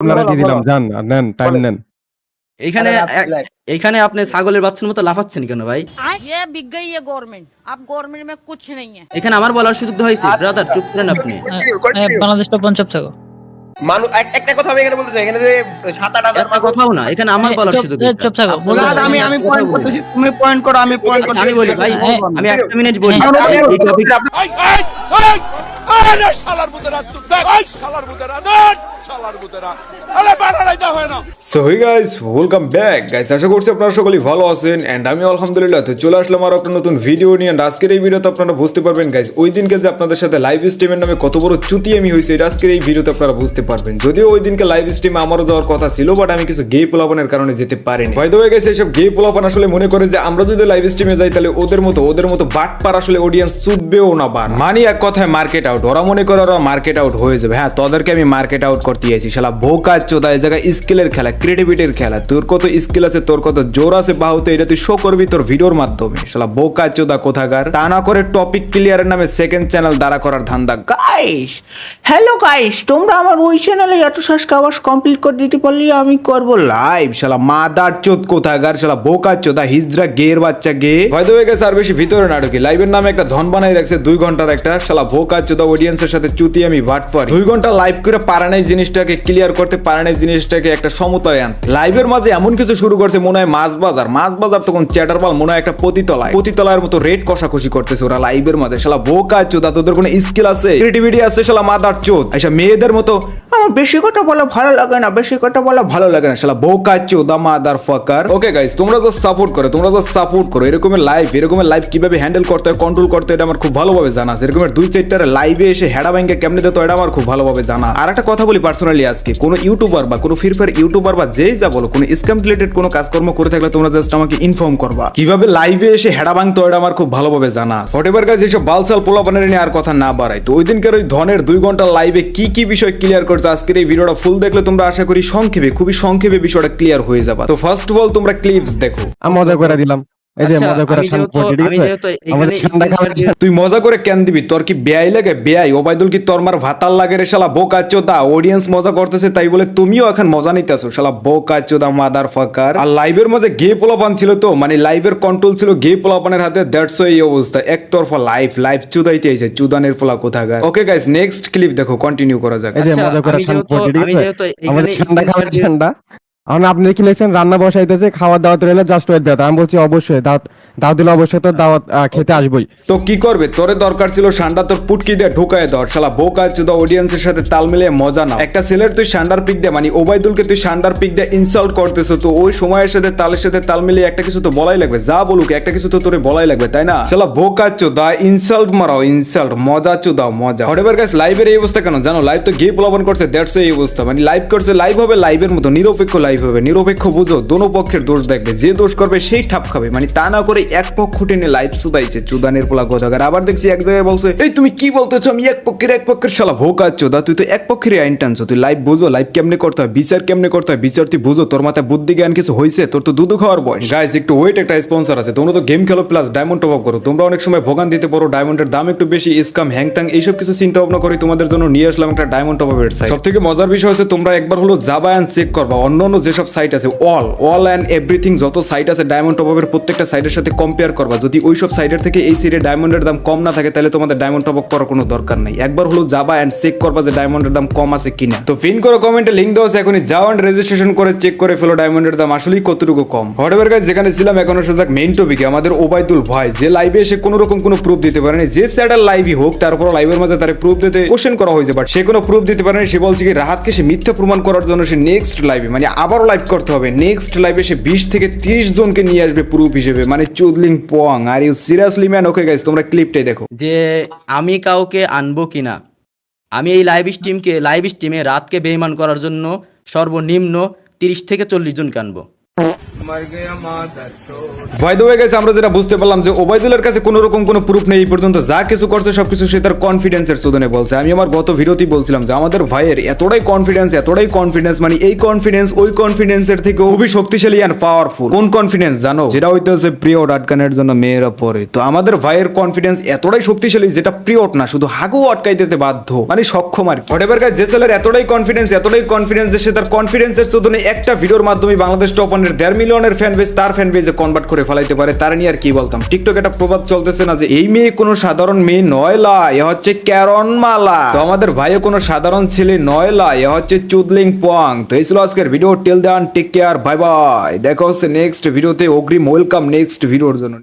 আপনারা দিয়ে দিলাম যান আর নেন টাইম নেন এইখানে এক- এইখানে আপনি ছাগলের বাচ্চার মতো লাফাচ্ছেন কেন ভাই ये बिक गई है गवर्नमेंट अब गवर्नमेंट में कुछ नहीं है এখানে আমার বলার সুযোগ তো হয়েছে ব্রাদার চুপ করেন আপনি হ্যাঁ, বাংলাদেশ টপ পঞ্চাশ থাকো মানুষ একটা কথা আমি এখানে বলতে চাই এখানে যে সাত আট হাজার একটা কথাও না এখানে আমার বলার চুপ- সুযোগ এ, চুপ থাকো, আপনারা- বলো। মুরাদ, আমি আমি কথা পয়েন্ট বলুন। করতেছি তুমি পয়েন্ট করো আমি পয়েন্ট করতেছি আমি বলি ভাই হ্যাঁ। আমি একটা মিনিট বলি হ্যাঁ। So hey guys welcome back guys আশা করছি আপনারা সকলেই ভালো আছেন এন্ড আমি আলহামদুলিল্লাহ তো চলে আসলাম আর একটা নতুন ভিডিও নিয়ে and আজকের এই ভিডিওতে আপনারা বুঝতে পারবেন গাইস ওই দিনকে যে আপনাদের সাথে লাইভ স্ট্রিমের নামে কত বড় চুতি আমি হয়েছে এটা আজকের এই ভিডিওতে আপনারা বুঝতে পারবেন। যদিও ওই দিনকে লাইভ স্ট্রিমে আমারও যাওয়ার কথা ছিল বাট আমি কিছু গে পোলাপানের কারণে যেতে পারিনি। হয়তো হয়ে গেছে এসব গে পোলাপান আসলে মনে করে যে আমরা যদি লাইভ স্ট্রিমে যাই তাহলে ওদের মতো ওদের মতো বাট পার আসলে অডিয়েন্স চুদবেও না বার। মানে এক কথায় মার্কেট আউট ওরা মনে করে ওরা মার্কেট আউট হয়ে যাবে। হ্যাঁ তোদেরকে আমি মার্কেট আউট করতে গেছি শালা ভোকা চোদা, এই জায়গায় স্কিলের খেলা ক্রিয়েটিভিটির খেলা। তোর কত স্কিল আছে, তোর কত জোর আছে বাহুতে এটা তুই শো করবি তোর ভিডিওর মাধ্যমে। শালা, বোকা চোদা কোথাকার? তা না করে টপিক ক্লিয়ারের নামে সেকেন্ড চ্যানেল দাঁড়া করার ধান্দা। গাইস হ্যালো গাইস তোমরা আমার ওই চ্যানেলে এত সাবস্ক্রাইবার্স কমপ্লিট করে দিতে পারলে আমি করব লাইভ শালা, মাদার চোদ কোথাকার? শালা, বোকা চোদা হিজরা গের বাচ্চা, গে। হয়তো হয়ে গেছে আর বেশি ভিতরে না ঢুকি। লাইভের নামে একটা ধন বানাই রাখছে, দুই ঘণ্টার একটা। শালা, বোকা চোদা অডিয়েন্সের সাথে চুতি আমি ভাট পারি। দুই ঘণ্টা লাইভ করে পারে নাই জিনিসটাকে ক্লিয়ার করতে পারে নাই জিনিসটাকে একটা সমতলে আনতে। লাইভের মাঝে এমন কিছু শুরু করছে, মনে হয় মাছ বাজার। মাছ বাজার তখন চ্যাটার পাল, মনে হয় একটা পতিতলায়। পতিতলার মতো রেট কষাকষি করতেছে ওরা লাইভের মাঝে। শালা বোকা চোদা তোদের কোনো স্কিল আছে? ক্রিয়েটিভিটি আছে শালা মাদার চোদ। আচ্ছা মেয়েদের মতো আমার বেশি কথা বলা ভালো লাগে না, বেশি কথা বলা ভালো লাগে না। শালা বোকা চোদা মাদার ফাকার ওকে গাইস তোমরা জাস্ট সাপোর্ট করো, তোমরা জাস্ট সাপোর্ট করো। এরকমের লাইভ এরকমের লাইভ কীভাবে হ্যান্ডেল করতে হয় কন্ট্রোল করতে এটা আমার খুব ভালোভাবে জানা আছে। এরকমের দুই চারটার লাইভে এসে হেডা ব্যাংকে কেমনে দিতে এটা আমার খুব ভালোভাবে জানা। আর একটা কথা বলি পার্সোনালি আজকে, কোনো ইউটিউবার বা কোনো ফ্রি ফায়ার ইউটিউবার বা যেই যা বলো, কোনো স্ক্যাম রিলেটেড কোনো কাজকর্ম করে থাকলে তোমরা জাস্ট আমাকে ইনফর্ম করবা। কীভাবে লাইভে এসে হেডা ভাঙতে এটা আমার খুব ভালোভাবে জানা। হোটেবার গাছ এইসব বালসাল পোলাপানের নিয়ে আর কথা না বাড়াই। তো ওই দিনকার ওই ধনের দুই ঘণ্টা লাইভে কি কি বিষয় ক্লিয়ার করছে আজকের এই ভিডিওটা ফুল দেখলে তোমরা আশা করি সংক্ষেপে, খুবই সংক্ষেপে বিষয়টা ক্লিয়ার হয়ে যাবে। তো ফার্স্ট অফ অল তোমরা ক্লিপস দেখো। মজা করে দিলাম। এই যে আচ্ছা, মজা করে তুই মজা করে কেন দিবি? তোর কি বেয়াই লাগে? বেয়াই। ওবায়দুল কি তোর মার ভাতার লাগে রে শালা? বোকা চোদা। অডিয়েন্স মজা করতেছে তাই বলে তুমিও এখন মজা নিতেছো। শালা বোকা চোদা মাদার ফাকার আর লাইভের মাঝে গে পোলাপান ছিল তো? মানে লাইভের কন্ট্রোল ছিল গে পোলাপানের হাতে। দ্যাটস এই অবস্থা। একতরফা লাইভ লাইভ চুদাইতে আইছে। চুদানের পোলা কোথাকার? ওকে গাইস নেক্সট ক্লিপ দেখো। কন্টিনিউ করা যাক। এই যে আচ্ছা, মজা করে এখানে ঠান্ডা ঠান্ডা। এখন আপনি কি লিখছেন? রান্না বসাইতেছে, খাওয়া দাওয়াত রইলে জাস্ট ওয়েট দাও আমি বলছি অবশ্যই দাওয়াত দাওয়াত দিলে অবশ্যই তো দাওয়াত খেতে আসবই। তো কি করবে? তোরে দরকার ছিল সান্ডা তোর পুটকি দিয়ে ঢুকায় ধর। শালা বোকা চুদা অডিয়েন্সের সাথে তাল মিলিয়ে মজা না একটা ছেলের তুই সান্ডার পিক দে মানে ওবায়দুলকে তুই সান্ডার পিক দিয়ে ইনসাল্ট করতেছ, তো ওই সময়ের সাথে তালের সাথে তাল মিলিয়ে একটা কিছু তো বলাই লাগবে। যা বলুক, একটা কিছু তো তোরে বলাই লাগবে, তাই না? শালা বোকা চুদা ইনসাল্ট মারাও ইনসাল্ট মজা চুদাও, মজা। হটেবার কাছে লাইভের এই অবস্থা কেন? জানো লাইভ তো গিয়ে প্রলোভন করছে দ্যাটস এই অবস্থা। মানে লাইভ করছে লাইভ হবে লাইভের মতো, নিরপেক্ষ লাইভ হবে নিরপেক্ষ বুঝো, দোনো পক্ষের দোষ দেখবে, যে দোষ করবে সেই ঠাপ খাবে। মানে তা না করে এক পক্ষ টেনে লাইভ সুদাইছে চুদানের পোলা গোদাগার আবার দেখছি এক জায়গায় বলছে, এই তুমি কি বলতেছো? আমি এক পক্ষের এক পক্ষের শালা ভোকা চোদা, তুই তো এক পক্ষের আইন টানছো। তুই লাইভ বুঝো, লাইভ কেমনে করতে হয়? বিচার কেমনে করতে হয়? বিচার তুই বুঝো, তোর মাথায় বুদ্ধি জ্ঞান কিছু হয়েছে তোর তো দুধু খাওয়ার বয়স। গাইস একটু ওয়েট একটা স্পন্সর আছে। তোমরা তো গেম খেলো প্লাস ডায়মন্ড টপ আপ করো। তোমরা অনেক সময় ভোগান দিতে পারো ডায়মন্ডের দাম একটু বেশি স্কাম হ্যাংতাং এইসব কিছু চিন্তা ভাবনা করে তোমাদের জন্য নিয়ে আসলাম একটা ডায়মন্ড টপ আপের সাইট সব থেকে মজার বিষয় হচ্ছে, তোমরা একবার হলো যাবা অ্যান্ড চেক করবা। অন্য অন্য যেসব সাইট আছে অল অল অ্যান্ড এভরিথিং যত সাইট আছে ডায়মন্ড টপ আপের প্রত্যেকটা সাইটের সাথে কম্পেয়ার করবা। যদি ওই সব সাইটের থেকে এই সাইডে ডায়মন্ডের দাম কম না থাকে, তাহলে তোমাদের ডায়মন্ড টপ আপ করার কোনো দরকার নাই। একবার হলো যাবা অ্যান্ড চেক করবা যে ডায়মন্ডের দাম কম আছে কিনা। তো পিন করো কমেন্টে লিঙ্ক দেওয়া আছে, এখনই যাও অ্যান্ড রেজিস্ট্রেশন করে চেক করে ফেলো ডায়মন্ডের দাম আসলেই কতটুকু কম। হটেবার কাজ যেখানে ছিলাম, এখন আসা যাক মেইন টপিকে আমাদের ওবায়দুল ভাই, যে লাইভে এসে কোনো রকম কোনো প্রুফ দিতে পারেনি, যে স্যাডার লাইভই হোক তারপর লাইভের মাঝে তার প্রুফ দিতে কোশ্চেন করা হয়েছে বাট সে কোনো প্রুফ দিতে পারেনি, সে বলছে কি, রাহাতকে সে মিথ্যা প্রমাণ করার জন্য সে নেক্সট লাইভে মানে আবারও লাইভ করতে হবে। নেক্সট লাইভে সে বিশ থেকে তিরিশ জনকে নিয়ে আসবে প্রুফ হিসেবে। মানে চুদলিং পং are you seriously man okay guys তোমরা ক্লিপটাই দেখো। যে আমি কাউকে আনব কিনা? আমি এই লাইভ স্ট্রিমকে লাইভ স্ট্রিমে রাতকে বেইমান করার জন্য সর্বনিম্ন তিরিশ থেকে চল্লিশ জনকে আনব। ভাই হয়ে গেছে আমরা যেটা বুঝতে পারলাম যে কাছে কোনো প্রুফ নেই, এই পর্যন্ত যা কিছু করছে, সবকিছু সে তার কনফিডেন্সের বলছে। আমি আমার গত বলছিলাম যে আমাদের ভাইয়ের এতটাই কনফিডেন্স এতটাই কনফিডেন্স মানে এই কনফিডেন্স ওই কনফিডেন্সের থেকে শক্তিশালী অ্যান্ড পাওয়ারফুল কোন কনফিডেন্স জানো? যেটা হইতেছে প্রিয় আটকানের জন্য মেয়েরা পরে তো আমাদের ভাইয়ের কনফিডেন্স এতটাই শক্তিশালী যেটা প্রিয়ট না, শুধু বাধ্য। মানে সক্ষম আর এতটাই কনফিডেন্স এতটাই কনফিডেন্স যে সে তার কনফিডেন্সের একটা ভিডিওর মাধ্যমে বাংলাদেশ টপানের দেড় মিলিয়নের ফ্যান বেস তার ফ্যান বেজে কনভার্ট করে ফেলাইতে পারে, তার নিয়ে আর কি বলতাম? টিকটক একটা প্রবাদ চলতেছে না যে, এই মেয়ে কোনো সাধারণ মেয়ে নয় লা, এ হচ্ছে ক্যারন মালা তো আমাদের ভাইও কোনো সাধারণ ছেলে নয় লা, এ হচ্ছে চুদলিং পং তো এই ছিল আজকের video till then take care bye bye দেখা হচ্ছে নেক্সট ভিডিওতে অগ্রিম ওয়েলকাম নেক্সট ভিডিওর জন্য।